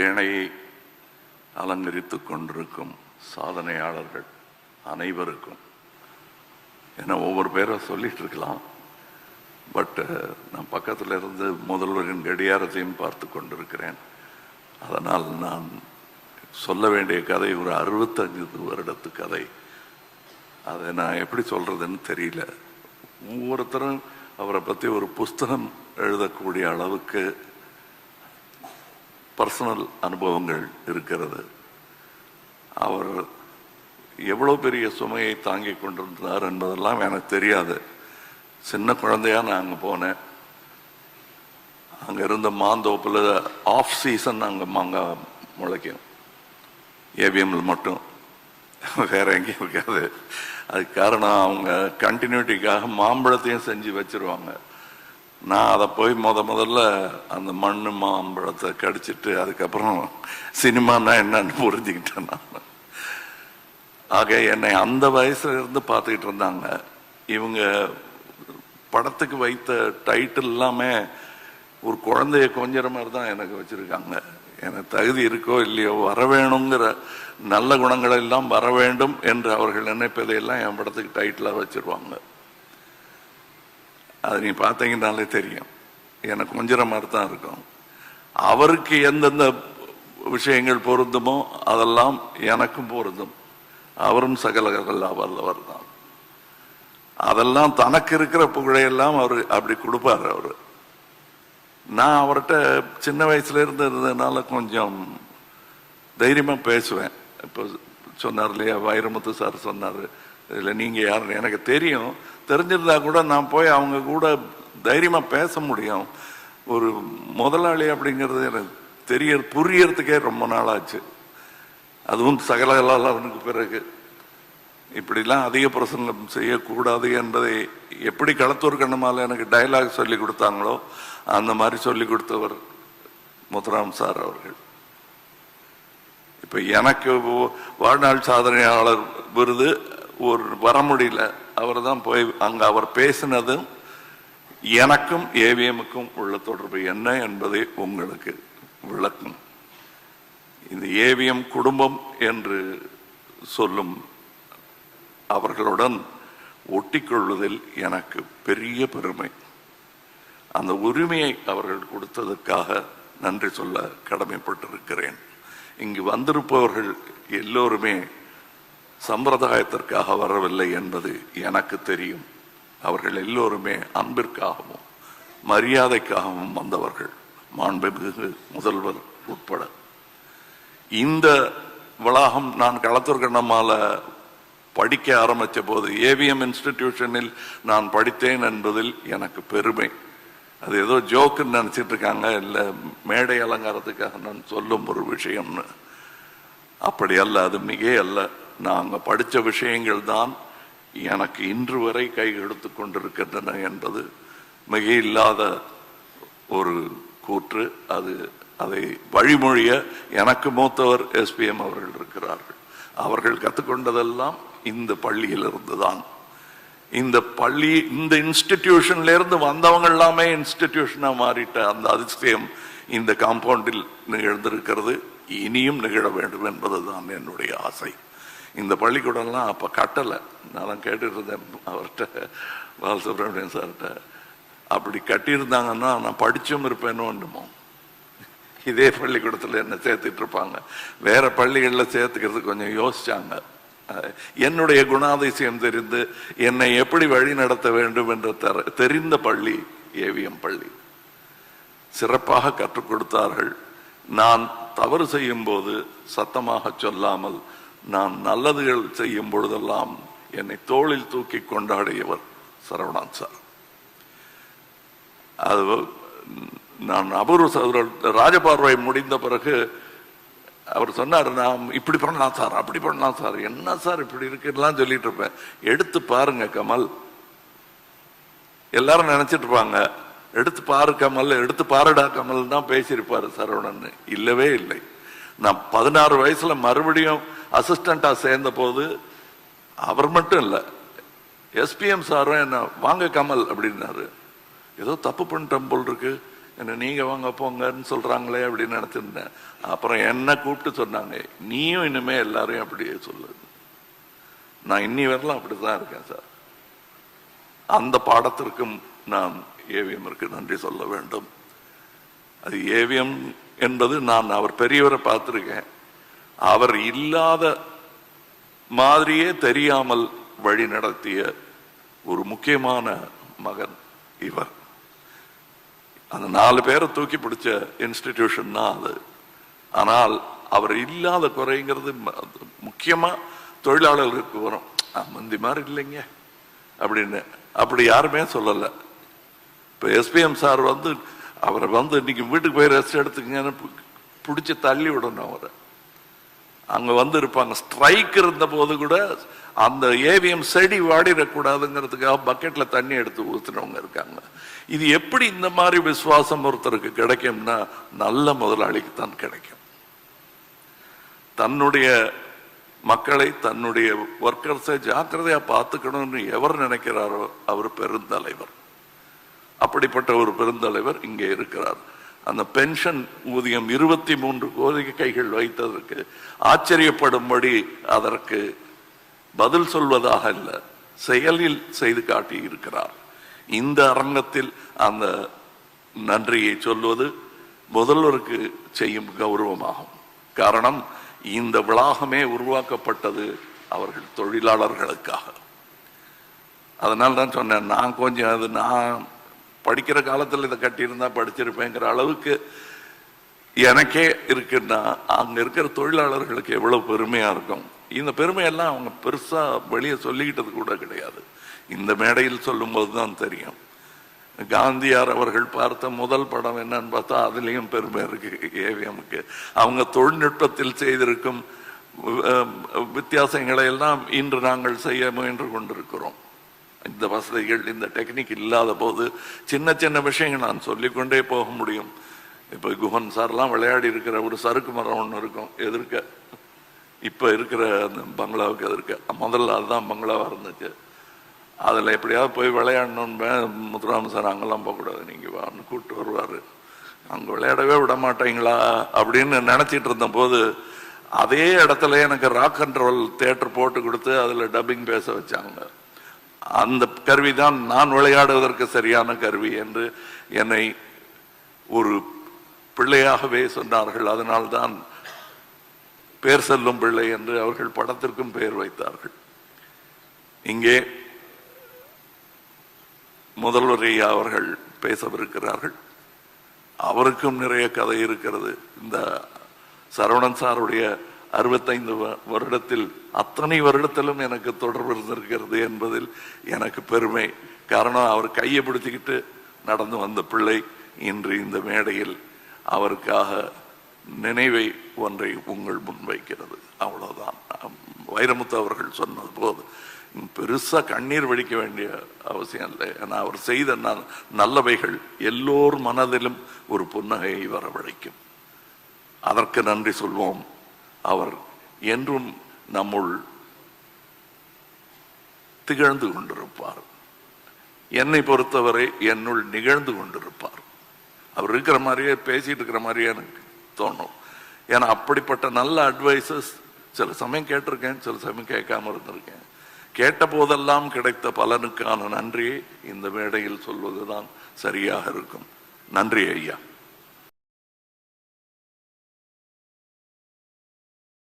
மேடையை அலங்கரித்துக் கொண்டிருக்கும் சாதனையாளர்கள் அனைவருக்கும். ஏன்னா ஒவ்வொரு பேரை சொல்லிட்டு இருக்கலாம். பட்டு நான் பக்கத்தில் இருந்து முதல்வரின் கடியாரத்தையும் பார்த்து கொண்டிருக்கிறேன். அதனால் நான் சொல்ல வேண்டிய கதை ஒரு அறுபத்தஞ்சு வருடத்து கதை. அதை நான் எப்படி சொல்றதுன்னு தெரியல. ஒவ்வொருத்தரும் அவரை பற்றி ஒரு புஸ்தகம் எழுதக்கூடிய அளவுக்கு பர்சனல் அனுபவங்கள் இருக்கிறது. அவர் எவ்வளோ பெரிய சுமையை தாங்கி கொண்டிருந்தார் என்பதெல்லாம் எனக்கு தெரியாது. சின்ன குழந்தையா நான் அங்கே போனேன். அங்கே இருந்த மாந்தோப்பில் ஆஃப் சீசன் அங்கே மாங்காய் முளைக்கும். ஏவிஎம்ல மட்டும். வேற எங்கேயும் இருக்காது. அதுக்கு காரணம் அவங்க கண்டினியூட்டிக்காக மாம்பழத்தையும் செஞ்சு வச்சிருவாங்க. நான் அதை போய் முத முதல்ல அந்த மண் மாம்பழத்தை கடிச்சிட்டு அதுக்கப்புறம் சினிமானா என்னன்னு புரிஞ்சுக்கிட்டேன் நான். ஆக என்னை அந்த வயசுல இருந்து பார்த்துக்கிட்டு இருந்தாங்க. இவங்க படத்துக்கு வைத்த டைட்டில் எல்லாமே ஒரு குழந்தைய கொஞ்சற மாதிரி தான் எனக்கு வச்சுருக்காங்க. எனக்கு தகுதி இருக்கோ இல்லையோ வர வேணுங்கிற நல்ல குணங்கள் எல்லாம் வர வேண்டும் என்று அவர்கள் நினைப்பதையெல்லாம் என் படத்துக்கு டைட்டிலாக வச்சுருவாங்க. அது நீ பார்த்தீங்கன்னாலே தெரியும். எனக்கு கொஞ்சம் மாதிரி தான் இருக்கும். அவருக்கு எந்தெந்த விஷயங்கள் பொருந்துமோ அதெல்லாம் எனக்கும் பொருந்தும். அவரும் சகல வல்லவர் தான். அதெல்லாம் தனக்கு இருக்கிற புகழையெல்லாம் அவர் அப்படி கொடுப்பார் அவர். நான் அவர்கிட்ட சின்ன வயசுல இருந்து இருந்ததுனால கொஞ்சம் தைரியமா பேசுவேன். இப்போ சொன்னார் இல்லையா வைரமுத்து சார் சொன்னார். இதில் நீங்கள் யாருன்னு எனக்கு தெரியும். தெரிஞ்சிருந்தா கூட நான் போய் அவங்க கூட தைரியமாக பேச முடியும். ஒரு முதலாளி அப்படிங்கிறது எனக்கு தெரிய புரியறதுக்கே ரொம்ப நாளாச்சு. அதுவும் சகலகலாளனுக்கு பிறகு. இப்படிலாம் அதிக பிரசங்கம் செய்யக்கூடாது என்பதை எப்படி களத்தூர் கண்ணமால எனக்கு டயலாக் சொல்லி கொடுத்தாங்களோ அந்த மாதிரி சொல்லி கொடுத்தவர் முத்துராம் சார் அவர்கள். இப்போ எனக்கு வாழ்நாள் சாதனையாளர் விருது ஒரு வர முடியல அவர் தான் போய் அங்கே அவர் பேசினதும் எனக்கும் ஏவிஎம்முக்கும் உள்ள தொடர்பு என்ன என்பதை உங்களுக்கு விளக்கும். இந்த ஏவிஎம் குடும்பம் என்று சொல்லும் அவர்களுடன் ஒட்டிக்கொள்வதில் எனக்கு பெரிய பெருமை. அந்த உரிமையை அவர்கள் கொடுத்ததுக்காக நன்றி சொல்ல கடமைப்பட்டிருக்கிறேன். இங்கு வந்திருப்பவர்கள் எல்லோருமே சம்பிரதாயத்திற்காக வரவில்லை என்பது எனக்கு தெரியும். அவர்கள் எல்லோருமே அன்பிற்காகவும் மரியாதைக்காகவும் வந்தவர்கள். மாண்புமிகு முதல்வர் உட்பட. இந்த வளாகம் நான் களத்தூர் படிக்க ஆரம்பிச்ச போது ஏவிஎம் இன்ஸ்டிடியூஷனில் நான் படித்தேன் என்பதில் எனக்கு பெருமை. அது ஏதோ ஜோக்குன்னு நினச்சிட்டு இருக்காங்க இல்லை மேடை அலங்காரத்துக்காக நான் சொல்லும் ஒரு விஷயம்னு. அப்படி அல்ல அது மிக அல்ல. நாங்கள் படித்த விஷயங்கள் தான் எனக்கு இன்று வரை கை எடுத்து கொண்டிருக்கின்றன என்பது மிக இல்லாத ஒரு கூற்று. அது அதை வழிமொழிய எனக்கு மூத்தவர் எஸ்பிஎம் அவர்கள் இருக்கிறார்கள். அவர்கள் கற்றுக்கொண்டதெல்லாம் இந்த பள்ளியிலிருந்து தான் இந்த பள்ளி இந்த இன்ஸ்டிடியூஷன்ல இருந்து வந்தவங்க எல்லாமே இன்ஸ்டிடியூஷனா மாறிட்ட அந்த அதிசயம் இந்த காம்பவுண்டில் நிகழ்ந்திருக்கிறது. இனியும் நிகழ வேண்டும் என்பதுதான் என்னுடைய ஆசை. இந்த பள்ளிக்கூடம்லாம் அப்ப கட்டலை. நான் கேட்டுட்டு இருந்தேன் அவர்கிட்ட பாலசுப்ரமணியன் சார்கிட்ட அப்படி கட்டியிருந்தாங்கன்னா நான் படிச்சும் இருப்பேனோ இதே பள்ளிக்கூடத்தில் என்ன சேர்த்துட்டு இருப்பாங்க வேற பள்ளிகளில் சேர்த்துக்கிறது கொஞ்சம் யோசிச்சாங்க. என்னுடைய குணாதிசயம் தெரிந்து என்னை எப்படி வழி நடத்த வேண்டும் என்று தெர- தெரிந்த பள்ளி ஏவிஎம் பள்ளி. சிறப்பாக கற்றுக் கொடுத்தார்கள். நான் தவறு செய்யும் போது சத்தமாக சொல்லாமல் நான் நல்லதுகள் செய்யும் பொழுதெல்லாம் என்னை தோளில் தூக்கி கொண்டாடியவர் சரவணன் சார். அது நான் அபூர்வ சகோதரர் ராஜபார்வை முடிந்த பிறகு அவர் சொன்னார் நான் இப்படி பண்ணலாம் சார் அப்படி பண்ணலாம் சார் என்ன சார் இப்படி இருக்குலாம் சொல்லிட்டு இருப்பேன். எடுத்து பாருங்க கமல். எல்லாரும் நினைச்சிட்டு இருப்பாங்க எடுத்து பாரு கமல் எடுத்து பாருடா கமல் தான் பேசியிருப்பாரு சரவணன். இல்லவே இல்லை. நான் பதினாறு வயசுல மறுபடியும் அசிஸ்டண்ட்டாக சேர்ந்த போது அவர் மட்டும் இல்லை எஸ்பிஎம் சாரும் என்ன வாங்க கமல் அப்படின்னாரு. ஏதோ தப்பு பண்ணிட்டோம் போல் இருக்கு. என்ன நீங்க வாங்க போங்கன்னு சொல்றாங்களே அப்படின்னு நினைச்சிருந்தேன். அப்புறம் என்ன கூப்பிட்டு சொன்னாங்க நீயும் இனிமே எல்லாரையும் அப்படியே சொல்லு. நான் இன்னி வரலாம் அப்படிதான் இருக்கேன் சார். அந்த பாடத்திற்கும் நான் ஏவிஎம்மிற்கு நன்றி சொல்ல வேண்டும். அது ஏவிஎம் என்பது நான் அவர் பெரியவரை பார்த்துருக்கேன். அவர் இல்லாத மாதிரியே தெரியாமல் வழி நடத்திய ஒரு முக்கியமான மகன் இவர். அந்த நாலு பேரை தூக்கி பிடிச்ச இன்ஸ்டிடியூஷன் தான் அது. ஆனால் அவர் இல்லாத குறைங்கிறது ம- முக்கியமா தொழிலாளர்களுக்கு வரும். முந்தி மாதிரி இல்லைங்க அப்படின்னு. அப்படி யாருமே சொல்லலை. இப்போ எஸ்பிஎம் சார் வந்து அவரை வந்து இன்னைக்கு வீட்டுக்கு போய் ரெஸ்ட் எடுத்துக்கங்கன்னு பிடிச்சி தள்ளி விடணும் அவரை. அங்க வந்து இருப்பாங்க ஸ்ட்ரைக் இருந்த போது கூட அந்த ஏவிஎம் செடி வாடிடக்கூடாதுங்கிறதுக்காக பக்கெட்ல தண்ணி எடுத்து ஊத்துனவங்க இருக்காங்க. இது எப்படி இந்த மாதிரி விசுவாசம் ஒருத்தருக்கு கிடைக்கும்னா நல்ல முதலாளிக்கு தான் கிடைக்கும். தன்னுடைய மக்களை தன்னுடைய ஒர்க்கர்ஸை ஜாக்கிரதையா பார்த்துக்கணும்னு எவர் நினைக்கிறாரோ அவர் பெருந்தலைவர். அப்படிப்பட்ட ஒரு பெருந்தலைவர் இங்கே இருக்கிறார். அந்த பென்ஷன் ஊதியம் இருபத்தி மூன்று கோரிக்கைகள் வைத்ததற்கு ஆச்சரியப்படும்படி அதற்கு பதில் சொல்வதாக இல்லை. செயலில் செய்து காட்டி இருக்கிறார் இந்த அரங்கத்தில் அந்த நன்றியை சொல்வது முதல்வருக்கு செய்யும் கௌரவமாகும். காரணம் இந்த வளாகமே உருவாக்கப்பட்டது அவர்கள் தொழிலாளர்களுக்காக. அதனால தான் சொன்னேன் நான் கொஞ்சம் அது நான் படிக்கிற காலத்தில் இதை கட்டியிருந்தா படிச்சிருப்பேங்கிற அளவுக்கு எனக்கே இருக்குன்னா அங்கே இருக்கிற தொழிலாளர்களுக்கு எவ்வளவு பெருமையாக இருக்கும். இந்த பெருமையெல்லாம் அவங்க பெருசா வெளியே சொல்லிக்கிட்டது கூட கிடையாது. இந்த மேடையில் சொல்லும்போது தான் தெரியும். காந்தியார் அவர்கள் பார்த்த முதல் படம் என்னன்னு பார்த்தா அதுலேயும் பெருமை இருக்கு ஏவிஎம்க்கு. அவங்க தொழில்நுட்பத்தில் செய்திருக்கும் வித்தியாசங்களை எல்லாம் இன்று நாங்கள் செய்ய முயன்று கொண்டிருக்கிறோம். இந்த வசதிகள் இந்த டெக்னிக் இல்லாத போது சின்ன சின்ன விஷயங்கள் நான் சொல்லிக்கொண்டே போக முடியும். இப்போ குஹன் சார்லாம் விளையாடி இருக்கிற ஒரு சறுக்கு மரம் ஒன்று இருக்கும் எதிர்க்க. இப்போ இருக்கிற அந்த பங்களாவுக்கு எதிர்க்க. முதல்ல அதுதான் பங்களாவாக இருந்துச்சு. அதில் எப்படியாவது போய் விளையாடணுன்னு முத்துராம சார் அங்கெல்லாம் போகக்கூடாது நீங்கள் வான்னு கூப்பிட்டு வருவார். அங்கே விளையாடவே விட மாட்டீங்களா? அப்படின்னு நினச்சிட்டு இருந்தபோது அதே இடத்துல எனக்கு ராக் அண்ட் ரோல் தேட்டர் போட்டு கொடுத்து அதில் டப்பிங் பேச வச்சாங்க. அந்த கருவி தான் நான் விளையாடுவதற்கு சரியான கருவி என்று என்னை ஒரு பிள்ளையாகவே சொன்னார்கள். அதனால்தான் பேர் செல்லும் பிள்ளை என்று அவர்கள் படத்திற்கும் பெயர் வைத்தார்கள். இங்கே முதல்வர் ஐயா அவர்கள் பேசவிருக்கிறார்கள். அவருக்கும் நிறைய கதை இருக்கிறது. இந்த சரவணன் சாருடைய அறுபத்தைந்து வ- வருடத்தில் அத்தனை வருடத்திலும் எனக்கு தொடர்பு இருந்திருக்கிறது என்பதில் எனக்கு பெருமை. காரணம் அவர் கையை பிடிச்சிக்கிட்டு நடந்து வந்த பிள்ளை இன்று இந்த மேடையில் அவருக்காக நினைவை ஒன்றை உங்கள் முன்வைக்கிறது அவ்வளவுதான். வைரமுத்து அவர்கள் சொன்னது போது பெருசா கண்ணீர் வடிக்க வேண்டிய அவசியம் இல்லை. ஏன்னா அவர் செய்த நல்லவைகள் எல்லோர் மனதிலும் ஒரு புன்னகையை வரவழைக்கும். அதற்கு நன்றி சொல்வோம். அவர் என்றும் நம்முள் திகழ்ந்து கொண்டிருப்பார். என்னை பொறுத்தவரை என்னுள் நிகழ்ந்து கொண்டிருப்பார். அவர் இருக்கிற மாதிரியே பேசிட்டு இருக்கிற மாதிரியே எனக்கு தோணும். ஏன்னா அப்படிப்பட்ட நல்ல அட்வைசஸ் சில சமயம் கேட்டிருக்கேன் சில சமயம் கேட்காம இருந்திருக்கேன். கேட்ட போதெல்லாம் கிடைத்த பலனுக்கான நன்றியை இந்த மேடையில் சொல்வதுதான் சரியாக இருக்கும். நன்றி ஐயா.